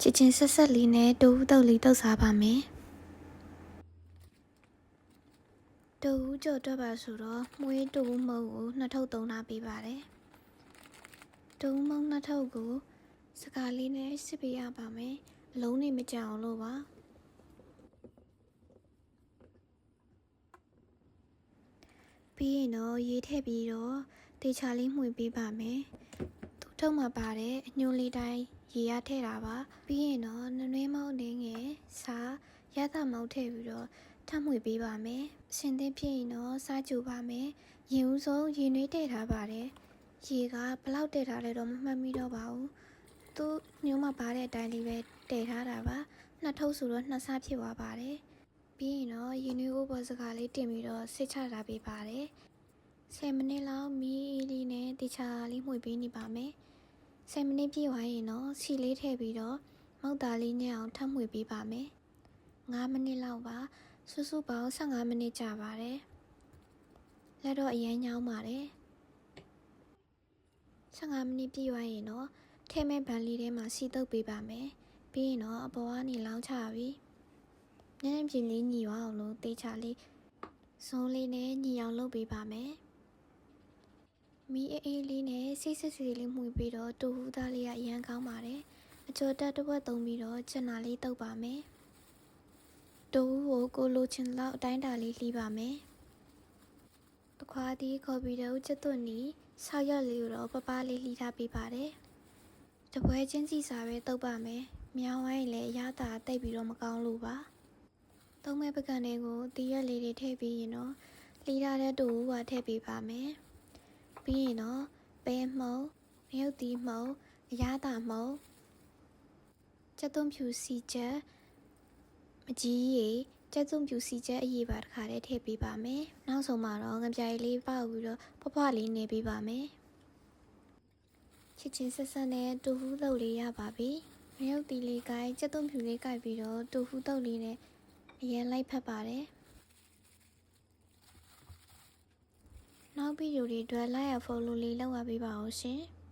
ချစ်ချင်းဆက်ဆက်လေးနဲ့တူဦးတုတ်လေးတုတ်စားပါမယ်တူဦးကြော်တော့ပါဆိုတော့မွေးတူဦးမုံကိုနှစ်ထုပ်သုံးထားပေးပါတယ်တူဦးမုံနှစ်ထုပ်ကိုစကားလေးနဲ့စစ်ပေးရပါမယ်အလုံးနေမကြအောင်လို့ပါပြီးရင်တော့ရေးထည့်ပြီးတော့တေချာလေးမှွေပေးပါမယ်သူ့ ထုပ်မှာပါတဲ့အညိုလေးတိုင်းရေရထည့်တာပါပြီးရင်တော့နနွေးမောက်အနေငယ်စားရသမောက်ထည့်ပြီးတော့ထပ်မှွေပေးပါမယ်အရှင်သင်းဖြစ်ရင်တော့စားကြူပါမယ်ရင်ဦးဆုံးရေနွေးထည့်ထားပါတယ်ရေကဘလောက်ထည့်ထားလဲတော့မမှတ်မိတော့ပါဘူးသူ့ညိုးမှာပါတဲ့အတိုင်းလေးပဲတည်ထားတာပါနှစ်ထုပ်ဆိုတော့နှစ်ဆဖြစ်သွားပါတယ်ပြီးရင်တော့ရေနွေးဥပ္ပစကားလေးတင်ပြီးတော့စစ်ချထားပေးပါတယ် 10မိနစ်လောက်မီးအေးလေးနဲ့တခြားလေးမှွေပေးနေပါမယ်10မိနစ်ပြည့်သွားရင်တော့စီလေးထည့်ပြီးတော့မုတ်သားလေးညံ့အောင်ထပ်မှွေပေးပါမယ်9မိနစ်လောက်ပါစုစုပေါင်း15မိနစ်ကြာပါတယ်လက်တော့အရင်ညောင်းပါတယ်15မိနစ်ပြည့်သွားရင်တော့ထဲမဲ့ဗန်လေးထဲမှာစီတုပ်ပေးပါမယ်ပြီးရင်တော့အပေါ်ကနေလောင်းချပြီးညနေပြင်လေးညီသွားအောင်လို့တေးချလေးဇုံးလေးနဲ့ညီအောင်လုပ်ပေးပါမယ် မီးအေးအေးလေးနဲ့စိတ်စစ်စစ်လေးမှုပြီးတော့တူဟူသားလေးကအရန်ကောင်းပါတယ်အကျော်တက်တစ်ဝက်သုံးပြီးတော့ချက်နာလေးတုပ်ပါမယ်တူဟူကိုကိုလိုချင်လောက်အတိုင်းတာလေးလှီးပါမယ်တခွားဒီကော်ပီတော့ချက်သွနီဆောက်ရက်လေးကိုတော့ပပလေးလှီးထားပေးပါတယ်တပွဲချင်းစီစာပဲတုပ်ပါမယ်မြောင်းဝိုင်းလည်းရတာတိတ်ပြီးတော့မကောင်းလို့ပါသုံးမဲ့ပကံတွေကိုတီးရက်လေးတွေထည့်ပြီးရင်တော့လှီးထားတဲ့တူဟူကထည့်ပေးပါမယ် ပြီးရင်တော့ပဲမှုံမြုပ်တီးမှုံအရသာမှုံချက်သွန်းဖြူစီချက်မကြီးရီချက်သွန်းဖြူစီချက်အရေးပါတစ်ခါတည်းထည့်ပေးပါမယ်နောက်ဆုံးမှာတော့ငပြိုင်လေးပေါက်ပြီးတော့ဖွားဖွားလေးနေပေးပါမယ်ချစ်ချင်းဆက်ဆက်နဲ့တူဟူးတုပ်လေးရပါပြီမြုပ်တီးလေးကိုက်ချက်သွန်းဖြူလေးကိုက်ပြီးတော့တူဟူးတုပ်လေးနဲ့အရင်လိုက်ဖက်ပါတယ် နောက်ဗီဒီယိုတွေအတွက် like ရ follow လေးလုပ်ရပေးပါဦးရှင်။